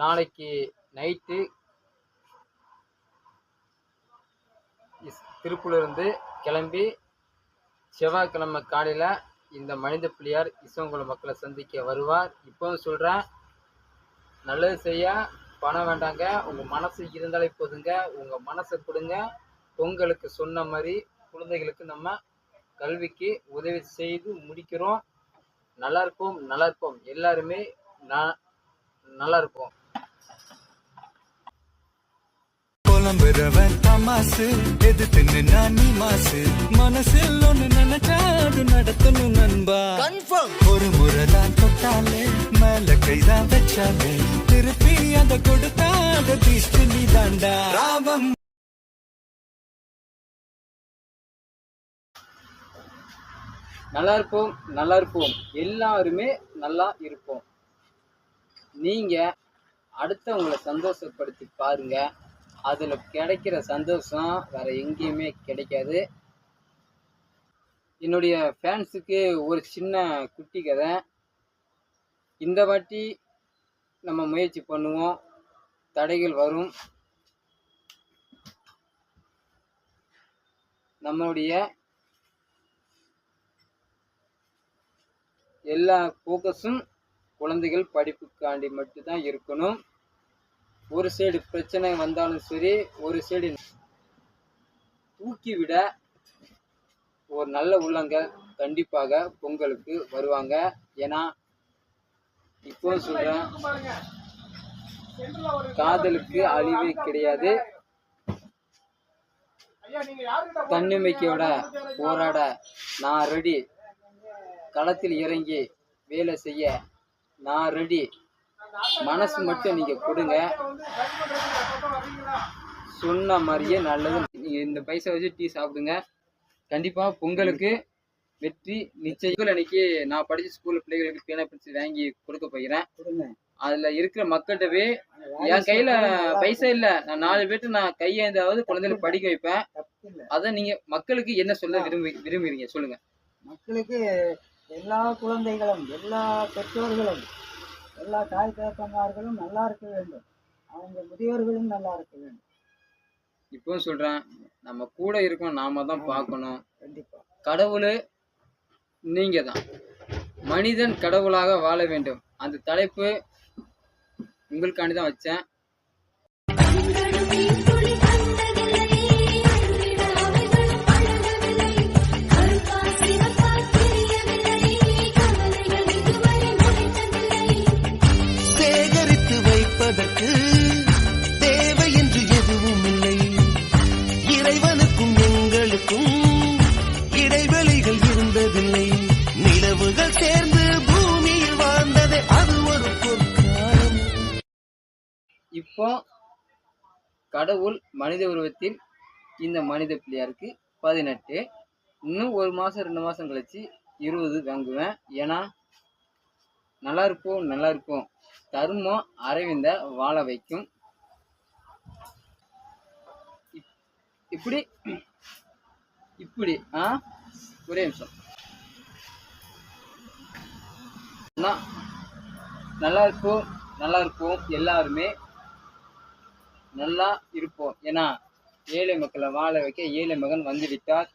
நாளைக்கு நைட்டு திருப்பூர்லேருந்து கிளம்பி செவ்வாய்க்கிழமை காலையில் இந்த மனித பிள்ளையார் இசவங்குளம் மக்களை சந்திக்க வருவார். இப்போவும் சொல்கிறேன் நல்லது செய்ய பணம் வேண்டாங்க உங்கள் மனசு இருந்தாலே போதுங்க உங்கள் மனசை கொடுங்க. பொங்கலுக்கு சொன்ன மாதிரி குழந்தைகளுக்கு நம்ம கல்விக்கு உதவி செய்து முடிக்கிறோம். நல்லா இருப்போம் நல்லா இருப்போம். எல்லாருமே நான் நல்லா இருப்போம். புலம்புறவன் தமாசு எது தின்னு நான் நீ மாசு மனசில் ஒண்ணு நினைச்சா அது நடத்தணும் நண்பா. ஒரு முறை தான் தொட்டாலே மேல கைதான் வச்சாலே. திருப்பி அதை கொடுத்தா அதை தீஷ்டு நீ தாண்டா ராவம். நல்லா இருப்போம் நல்லா இருப்போம். எல்லாருமே நல்லா இருப்போம். நீங்கள் அடுத்தவங்களை சந்தோஷப்படுத்தி பாருங்க. அதில் கிடைக்கிற சந்தோஷம் வேற எங்கேயுமே கிடைக்காது. என்னுடைய ஃபேன்ஸுக்கு ஒரு சின்ன குட்டி கதை. இந்த வாட்டி நம்ம முயற்சி பண்ணுவோம். தடைகள் வரும். நம்மளுடைய எல்லா ஃபோக்கஸும் குழந்தைகள் படிப்புக்காண்டி மட்டும்தான் இருக்கணும். ஒரு சைடு பிரச்சனை வந்தாலும் சரி ஒரு சைடு தூக்கிவிட ஒரு நல்ல உள்ளங்க கண்டிப்பாக பொங்கலுக்கு வருவாங்க. ஏன்னா இப்போ சொல்றேன் காதலுக்கு அழிவே கிடையாது. தன்னம்பிக்கையோட போராட நான் ரெடி களத்தில் இறங்கி வேலை செய்ய நான் ரெடி மனசு மட்டும் நீங்க கொடுங்க. சொன்ன மாதிரியே நல்லது. நீங்க இந்த பைசா வச்சு டீ சாப்பிடுங்க. கண்டிப்பா பொங்கலுக்கு வெற்றி நிச்சயம். அன்னைக்கு நான் படிச்ச ஸ்கூல்ல பிள்ளைகளுக்கு பேனா பென்சில் வாங்கி கொடுக்க போகிறேன். அதுல இருக்கிற மக்கள்கிட்டவே என் கையில பைசா இல்ல. நான் நாலு பேர்ட்டு நான் கையேந்தாவது குழந்தைகளுக்கு படிக்க வைப்பேன். அத நீங்க மக்களுக்கு என்ன சொல்ல விரும்பி விரும்புறீங்க சொல்லுங்க. மக்களுக்கு எல்லா குழந்தைகளும் எல்லா பெற்றோர்களும் எல்லா தாய் தகப்பன்மார்களும் நல்லா இருக்க வேண்டும். அவங்க முதியோர்களும் நல்லா இருக்க வேண்டும். இப்பவும் சொல்றேன் நம்ம கூட இருக்கோம் நாம தான் பார்க்கணும். கண்டிப்பா. கடவுள் நீங்க தான். மனிதன் கடவுளாக வாழ வேண்டும். அந்த தலைப்பு உங்களுக்காண்டி தான் வச்சேன். இப்போ கடவுள் மனித உருவத்தில் இந்த மனித பிள்ளையாருக்கு பதினெட்டு. இன்னும் ஒரு மாசம் ரெண்டு மாதம் கழிச்சு இருபது வாங்குவேன். ஏன்னா நல்லா இருக்கும் நல்லா இருக்கும் தர்மம் அரவிந்த வாழ வைக்கும். இப்- இப்படி இப்படி ஆ? ஒரே நிமிஷம். நல்லா இருக்கும் நல்லா இருக்கும் எல்லாருமே. நல்லா இருப்போம். ஏன்னா ஏழை மக்களை வாழ வைக்க ஏழை மகன் வந்துவிட்டார்